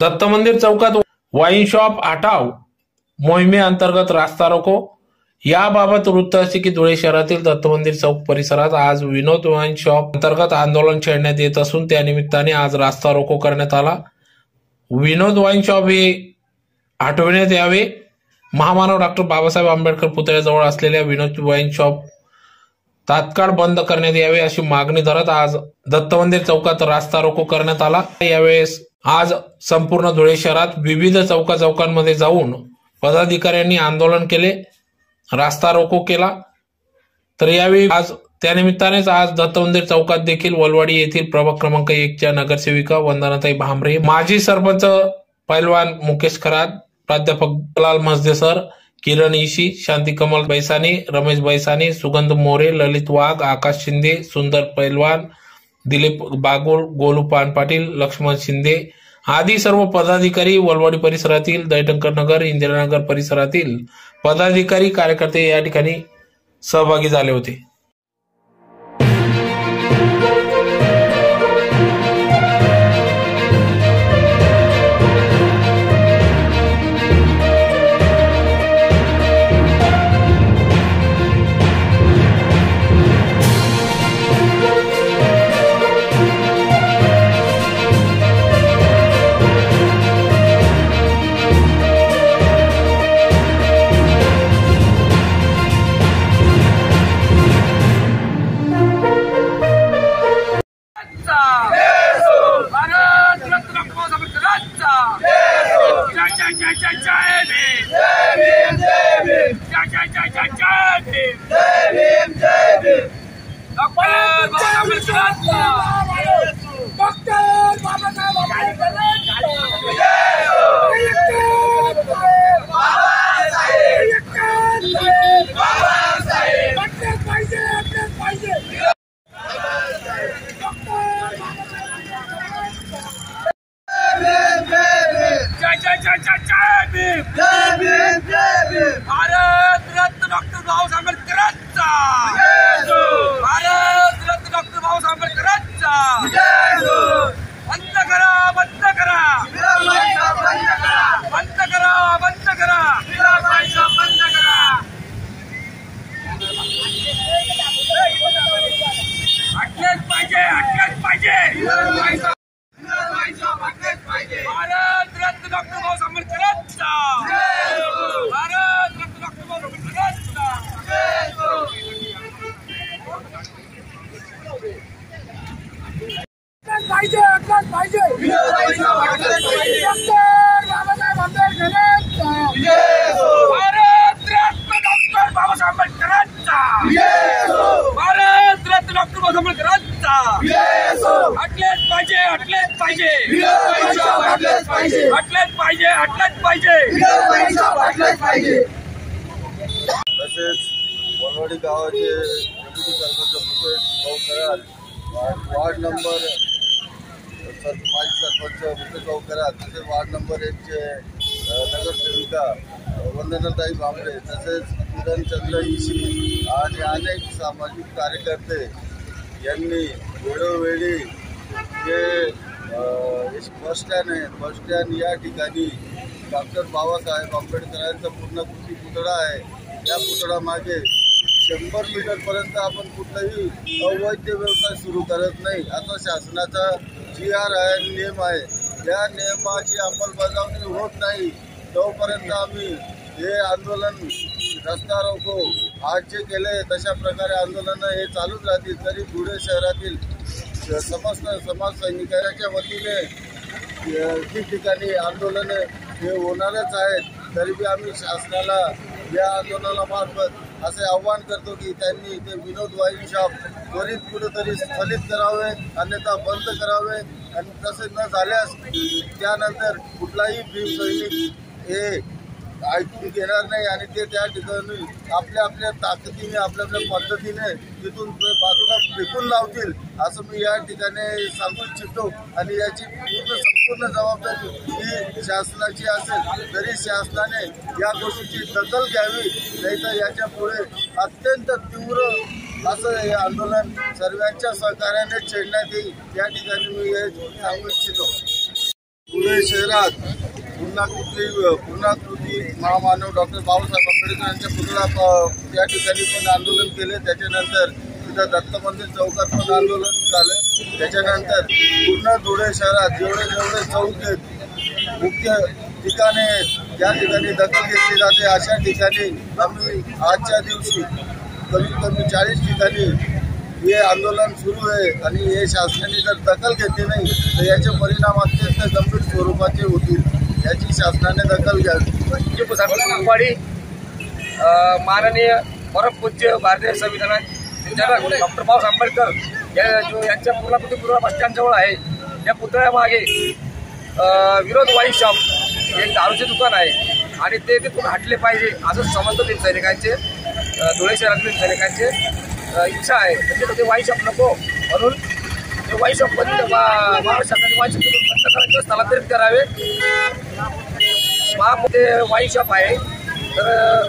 दत्त मंदिर चौकात wine shop आठाव मोहिमेअंतर्गत रास्ता रोको. याबाबत वृत्त असे की धुळे शहरातील दत्त मंदिर चौक परिसरात आज विनोद वाईन शॉप अंतर्गत आंदोलन छेडण्यात येत असून त्या निमित्ताने आज रास्ता रोको करण्यात आला. विनोद वाईन शॉप हे आठवण्यात यावे. महामानव डॉक्टर बाबासाहेब आंबेडकर पुतळ्याजवळ असलेल्या विनोद वाईन शॉप तात्काळ बंद करण्यात यावे अशी मागणी धरत आज दत्त मंदिर चौकात रास्ता रोको करण्यात आला. यावेळेस आज संपूर्ण धुळे शहरात विविध चौका चौकांमध्ये जाऊन पदाधिकाऱ्यांनी आंदोलन केले रास्ता रोको केला. तर यावेळी आज त्यानिमित्तानेच आज दत्त मंदिर चौकात देखील वलवाडी येथील प्रभाग क्रमांक एकच्या नगरसेविका वंदनाताई भांबरे माजी सरपंच पैलवान मुकेश खरात प्राध्यापक लाल मजदे सर किरण इशी शांती कमल बैसानी रमेश बैसानी सुगंध मोरे ललित वाघ आकाश शिंदे सुंदर पैलवान दिलीप बागुळ गोलू पान पाटील लक्ष्मण शिंदे आदी सर्व पदाधिकारी वलवाडी परिसरातील दैटंकर नगर इंदिरानगर परिसरातील पदाधिकारी कार्यकर्ते या ठिकाणी सहभागी झाले होते. भारत रत्न डॉक्टर बाबासाहेब आंबेडकरांचा भारत रत्न डॉक्टर बाबासाहेब आंबेडकरांचा बंद करा बंद करा बंद करा बंद करा बंद करा हटलेच पाहिजे अटकच पाहिजे. भारत रत्न डॉक्टर आंबेडकरांचा भारत रत्न डॉक्टर आंबेडकरांचा पाहिजे अटकच पाहिजे. पाहिजे. हटलेच पाहिजे हटलेच पाहिजे. तसेच वनवाडी गावाचे मुकेश भाऊ वार्ड नंबर माजी सरपंच मुकेश भाऊ तसेच वार्ड नंबर एकचे नगरसेविका वंदनाताई भांबरे तसेच किरणचंद्र इशी आणि अनेक सामाजिक कार्यकर्ते यांनी वेळोवेळी जे बस स्टँड आहे बस स्टँड या ठिकाणी डॉक्टर बाबासाहेब आंबेडकरांचा पूर्णकृती पुतळा आहे. या पुतळा मागे शंभर मीटरपर्यंत आपण कुठलाही अवैध व्यवसाय सुरू करत नाही. असा शासनाचा जी आर आहे नियम आहे. त्या नियमाची अंमलबजावणी होत नाही. तोपर्यंत आम्ही हे आंदोलन रस्ता रोको. आज जे केले तशा प्रकारे आंदोलनं हे चालूच राहतील. तरी धुळे शहरातील समस्त समाज सैनिकांच्या वतीने ठिकठिकाणी आंदोलने हे होणारच आहेत. तरी बी आम्ही शासनाला या आंदोलनामार्फत असे आव्हान करतो की त्यांनी ते विनोद वाईन शॉप त्वरित कुठेतरी स्थगित करावे अन्यथा बंद करावे. आणि तसे न झाल्यास त्यानंतर कुठलाही भीम सैनिक हे ऐकून घेणार नाही आणि ते त्या ठिकाणी आपल्या आपल्या ताकदीने आपल्या आपल्या पद्धतीने तिथून बाजूला फेकून लावतील असं मी या ठिकाणी सांगू इच्छितो. आणि याची पूर्ण संपूर्ण जबाबदारी ही शासनाची असेल तरी शासनाने या गोष्टीची दखल घ्यावी नाहीतर याच्यापुढे अत्यंत तीव्र असं हे आंदोलन सर्वांच्या सहकार्याने छेडण्यात येईल. या ठिकाणी मी हे सांगू इच्छितो. पुणे शहरात पूर्णाकृती पूर्णाकृती महामानव डॉक्टर बाबासाहेब आंबेडकर यांच्या पुतळा या त्या ठिकाणी पण आंदोलन केले. त्याच्यानंतर तिथं दत्त मंदिर चौकात पण आंदोलन झालं. त्याच्यानंतर पूर्ण धुळे शहरात जेवढे जेवढे चौक आहेत मुख्य ठिकाणे ज्या ठिकाणी दखल घेतली जाते अशा ठिकाणी आम्ही आजच्या दिवशी कमीत कमी चाळीस ठिकाणी हे आंदोलन सुरू आहे आणि हे शासनाने जर दखल घेतली नाही तर याचे परिणाम अत्यंत गंभीर स्वरूपाचे होतील. याची शासनाने दखल घ्यावी. माननीय परमपूज्य भारतीय संविधानात जनक डॉक्टर बाबासाहेब आंबेडकर या जो यांच्या पूर्णाकृती पूर्व बस स्टँडजवळ आहे त्या पुतळ्यामागे विरोध वाईन शॉप एक दारूचे दुकान आहे आणि ते तिथून हटले पाहिजे असं समजतं ते सैनिकांचे धुळे शहरातील सैनिकांचे इच्छा आहे. म्हणजे ते वाईन शॉप नको म्हणून ते वाईन शॉप बंद महाराष्ट्र शासनाने वाईन शॉप बंद करायचे स्थलांतरित करावे. महापुते वाईन शॉप आहे. तर